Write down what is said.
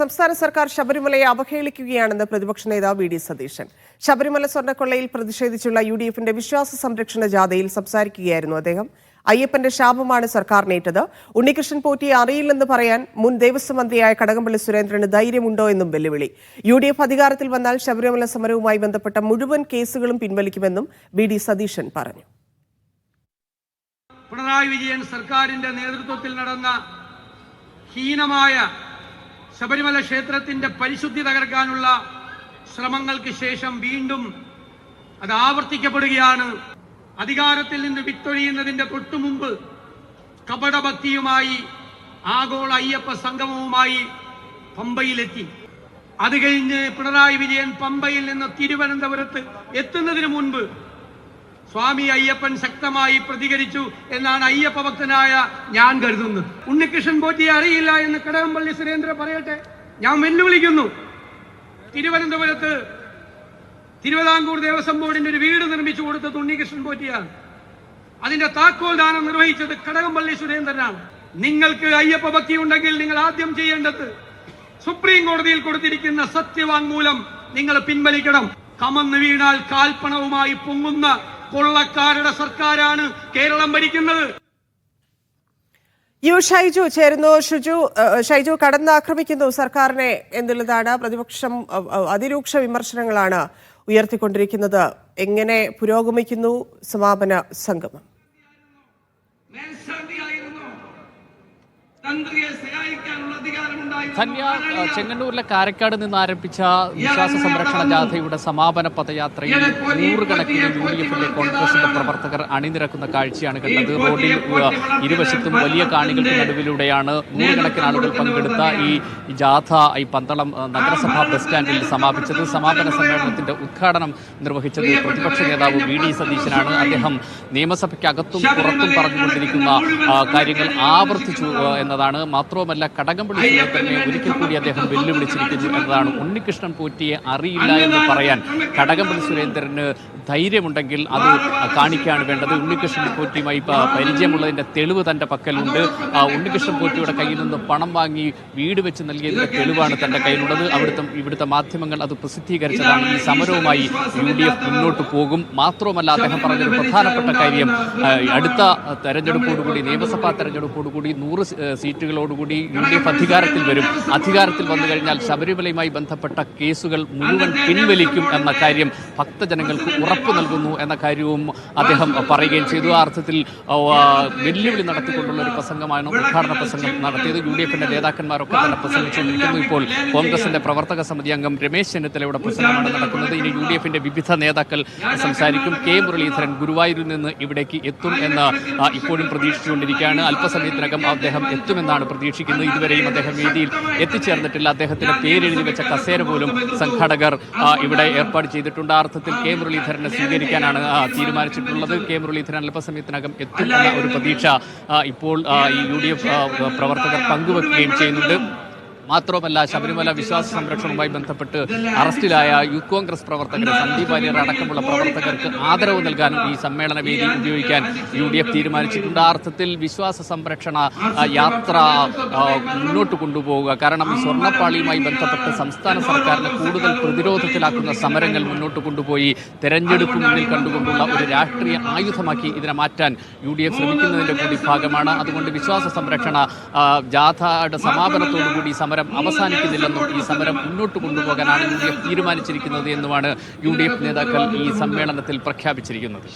സംസ്ഥാന സർക്കാർ ശബരിമലയെ അവഹേളിക്കുകയാണെന്ന് പ്രതിപക്ഷ നേതാവ് വി ഡി സതീശൻ. ശബരിമല സ്വർണക്കൊള്ളയിൽ പ്രതിഷേധിച്ചുള്ള യു ഡി എഫിന്റെ വിശ്വാസ സംരക്ഷണ ജാഥയിൽ സംസാരിക്കുകയായിരുന്നു അദ്ദേഹം. അയ്യപ്പന്റെ ശാപമാണ് സർക്കാരിനേറ്റത്. ഉണ്ണികൃഷ്ണൻ പോറ്റിയെ അറിയില്ലെന്ന് പറയാൻ മുൻ ദേവസ്വം മന്ത്രിയായ കടകംപള്ളി സുരേന്ദ്രന് ധൈര്യമുണ്ടോ എന്നും വെല്ലുവിളി. യു ഡി എഫ് അധികാരത്തിൽ വന്നാൽ ശബരിമല സമരവുമായി ബന്ധപ്പെട്ട മുഴുവൻ കേസുകളും പിൻവലിക്കുമെന്നും വി ഡി സതീശൻ പറഞ്ഞു. പിണറായി വിജയൻ സർക്കാരിന്റെ നേതൃത്വത്തിൽ നടന്ന ഹീനമായ ശബരിമല ക്ഷേത്രത്തിന്റെ പരിശുദ്ധി തകർക്കാനുള്ള ശ്രമങ്ങൾക്ക് ശേഷം വീണ്ടും അത് ആവർത്തിക്കപ്പെടുകയാണ്. അധികാരത്തിൽ നിന്ന് വിട്ടൊഴിയുന്നതിന്റെ തൊട്ടുമുമ്പ് കപടഭക്തിയുമായി ആഗോള അയ്യപ്പ സംഗമവുമായി പമ്പയിലെത്തി. അത് കഴിഞ്ഞ് പിണറായി വിജയൻ പമ്പയിൽ നിന്ന് തിരുവനന്തപുരത്ത് എത്തുന്നതിന് മുൻപ് സ്വാമി അയ്യപ്പൻ ശക്തമായി പ്രതികരിച്ചു എന്നാണ് അയ്യപ്പ ഭക്തനായ ഞാൻ കരുതുന്നത്. ഉണ്ണികൃഷ്ണൻ പോറ്റിയെ അറിയില്ല എന്ന് കടകംപള്ളി സുരേന്ദ്ര പറയട്ടെ? ഞാൻ വെല്ലുവിളിക്കുന്നു. തിരുവനന്തപുരത്ത് തിരുവിതാംകൂർ ദേവസ്വം ബോർഡിന്റെ ഒരു വീട് നിർമ്മിച്ചു കൊടുത്തത് ഉണ്ണികൃഷ്ണൻ പോറ്റിയാണ്. അതിന്റെ താക്കോൽ ദാനം നിർവഹിച്ചത് കടകംപള്ളി സുരേന്ദ്രനാണ്. നിങ്ങൾക്ക് അയ്യപ്പ ഭക്തി ഉണ്ടെങ്കിൽ നിങ്ങൾ ആദ്യം ചെയ്യേണ്ടത് സുപ്രീം കോടതിയിൽ കൊടുത്തിരിക്കുന്ന സത്യവാങ്മൂലം നിങ്ങൾ പിൻവലിക്കണം. കമന്ന് വീണാൽ കാൽപ്പണവുമായി പൊങ്ങുന്ന കൊള്ളക്കാരുടെ സർക്കാരാണ് കേരളം ഭരിക്കുന്നത്. യു ഷൈജു ചേരുന്നു. ഷുജു ഷൈജു കടന്നാക്രമിക്കുന്നു സർക്കാരിനെ എന്നുള്ളതാണ് പ്രതിപക്ഷം അതിരൂക്ഷ വിമർശനങ്ങളാണ് ഉയർത്തിക്കൊണ്ടിരിക്കുന്നത്. എങ്ങനെ പുരോഗമിക്കുന്നു സമാപന സംഗമം? ചെങ്ങന്നൂരിലെ കാരക്കാട് നിന്ന് ആരംഭിച്ച വിശ്വാസ സംരക്ഷണ ജാഥയുടെ സമാപന പദയാത്രയിൽ നൂറുകണക്കിന് യു ഡി എഫിലെ കോൺഗ്രസിന്റെ പ്രവർത്തകർ അണിനിരക്കുന്ന കാഴ്ചയാണ് കണ്ടത്. റോഡിൽ ഇരുവശത്തും വലിയ കാണികൾക്ക് നടുവിലൂടെയാണ് നൂറുകണക്കിന് ആളുകൾ പങ്കെടുത്ത ഈ ജാഥ ഈ പന്തളം നഗരസഭാ ബസ് സ്റ്റാൻഡിൽ സമാപിച്ചത്. സമാപന സമ്മേളനത്തിന്റെ ഉദ്ഘാടനം നിർവഹിച്ചത് പ്രതിപക്ഷ നേതാവ് വി ഡി സതീശനാണ്. അദ്ദേഹം നിയമസഭയ്ക്കകത്തും പുറത്തും പറഞ്ഞുകൊണ്ടിരിക്കുന്ന കാര്യങ്ങൾ ആവർത്തിച്ചു ആ, എന്നതാണ് മാത്രവുമല്ല കടകംപള്ളി സുരേന്ദ്രനെ ഒരിക്കൽ കൂടി അദ്ദേഹം വെല്ലുവിളിച്ചിരിക്കുന്നു എന്നതാണ്. ഉണ്ണികൃഷ്ണൻ പോറ്റിയെ അറിയില്ല എന്ന് പറയാൻ കടകംപള്ളി സുരേന്ദ്രന് ധൈര്യമുണ്ടെങ്കിൽ അത് കാണിക്കുകയാണ് വേണ്ടത്. ഉണ്ണികൃഷ്ണൻ പോറ്റിയുമായി പരിചയമുള്ളതിന്റെ തെളിവ് തന്റെ പക്കലുണ്ട്. ഉണ്ണികൃഷ്ണൻ പോറ്റിയുടെ കയ്യിൽ നിന്ന് പണം വാങ്ങി വീട് വെച്ച് നൽകിയതിന്റെ തെളിവാണ് തന്റെ കയ്യിലുള്ളത്. അവിടുത്തെ ഇവിടുത്തെ മാധ്യമങ്ങൾ അത് പ്രസിദ്ധീകരിച്ചതാണ്. ഈ സമരവുമായി യു ഡി എഫ് മുന്നോട്ട് പോകും. മാത്രവുമല്ല അദ്ദേഹം പറഞ്ഞൊരു പ്രധാനപ്പെട്ട കാര്യം അടുത്ത തെരഞ്ഞെടുപ്പോടുകൂടി നിയമസഭാ തെരഞ്ഞെടുപ്പോടുകൂടി നൂറ് സീറ്റുകളോടുകൂടി യു ഡി എഫ് അധികാരത്തിൽ വരും. അധികാരത്തിൽ വന്നു കഴിഞ്ഞാൽ ശബരിമലയുമായി ബന്ധപ്പെട്ട കേസുകൾ മുഴുവൻ പിൻവലിക്കും എന്ന കാര്യം ഭക്തജനങ്ങൾക്ക് ഉറപ്പ് നൽകുന്നു എന്ന കാര്യവും അദ്ദേഹം പറയുകയും ചെയ്തു. ആ അർത്ഥത്തിൽ വെല്ലുവിളി നടത്തിക്കൊണ്ടുള്ള ഒരു പ്രസംഗമാണ് ഉദ്ഘാടന പ്രസംഗം നടത്തിയത്. യു ഡി എഫിന്റെ നേതാക്കന്മാരൊക്കെ തന്നെ പ്രസംഗിച്ചുകൊണ്ടിരിക്കുന്നു. ഇപ്പോൾ കോൺഗ്രസിന്റെ പ്രവർത്തക സമിതി അംഗം രമേശ് ചെന്നിത്തലയുടെ പ്രസംഗമാണ് നടക്കുന്നത്. ഇനി യു ഡി എഫിന്റെ വിവിധ നേതാക്കൾ സംസാരിക്കും. കെ മുരളീധരൻ ഗുരുവായൂരിൽ നിന്ന് ഇവിടേക്ക് എത്തും എന്ന് ഇപ്പോഴും പ്രതീക്ഷിച്ചുകൊണ്ടിരിക്കുകയാണ്. അല്പസമയത്തിനകം അദ്ദേഹം എത്തുമെന്നാണ് പ്രതീക്ഷിക്കുന്നത്. ഇതുവരെയും അദ്ദേഹം വേദിയിൽ എത്തിച്ചേർന്നിട്ടില്ല. അദ്ദേഹത്തിന് പേരെഴുതി വെച്ച കസേര പോലും സംഘാടകർ ഇവിടെ ഏർപ്പാട് ചെയ്തിട്ടുണ്ട്. ആ അർത്ഥത്തിൽ കെ മുരളീധരനെ സ്വീകരിക്കാനാണ് തീരുമാനിച്ചിട്ടുള്ളത്. കെ മുരളീധരൻ അല്പസമയത്തിനകം എത്തുമെന്ന ഒരു പ്രതീക്ഷ ഇപ്പോൾ ഈ യു ഡി എഫ് പ്രവർത്തകർ പങ്കുവെക്കുകയും ചെയ്യുന്നുണ്ട്. മാത്രവുമല്ല ശബരിമല വിശ്വാസ സംരക്ഷണവുമായി ബന്ധപ്പെട്ട് അറസ്റ്റിലായ യൂത്ത് കോൺഗ്രസ് പ്രവർത്തകർ സന്ദീപ് വാര്യർ അടക്കമുള്ള പ്രവർത്തകർക്ക് ആദരവ് നൽകാനും ഈ സമ്മേളന വേദി ഉപയോഗിക്കാൻ യു ഡി എഫ് തീരുമാനിച്ചിട്ടുണ്ട്. ആ അർത്ഥത്തിൽ വിശ്വാസ സംരക്ഷണ യാത്ര മുന്നോട്ട് കൊണ്ടുപോവുക. കാരണം ഈ സ്വർണപ്പാളിയുമായി ബന്ധപ്പെട്ട് സംസ്ഥാന സർക്കാരിനെ കൂടുതൽ പ്രതിരോധത്തിലാക്കുന്ന സമരങ്ങൾ മുന്നോട്ട് കൊണ്ടുപോയി തെരഞ്ഞെടുപ്പ് മുന്നിൽ കണ്ടുകൊണ്ടുള്ള ഒരു രാഷ്ട്രീയ ആയുധമാക്കി ഇതിനെ മാറ്റാൻ യു ഡി എഫ് ശ്രമിക്കുന്നതിന്റെ കൂടി ഭാഗമാണ്. അതുകൊണ്ട് വിശ്വാസ സംരക്ഷണ ജാഥയുടെ സമാപനത്തോടുകൂടി സമരം അവസാനിക്കുന്നില്ലെന്നും ഈ സമരം മുന്നോട്ട് കൊണ്ടുപോകാനാണ് യു ഡി എഫ് തീരുമാനിച്ചിരിക്കുന്നത് എന്നുമാണ് യു ഡി എഫ് നേതാക്കൾ ഈ സമ്മേളനത്തിൽ പ്രഖ്യാപിച്ചിരിക്കുന്നത്.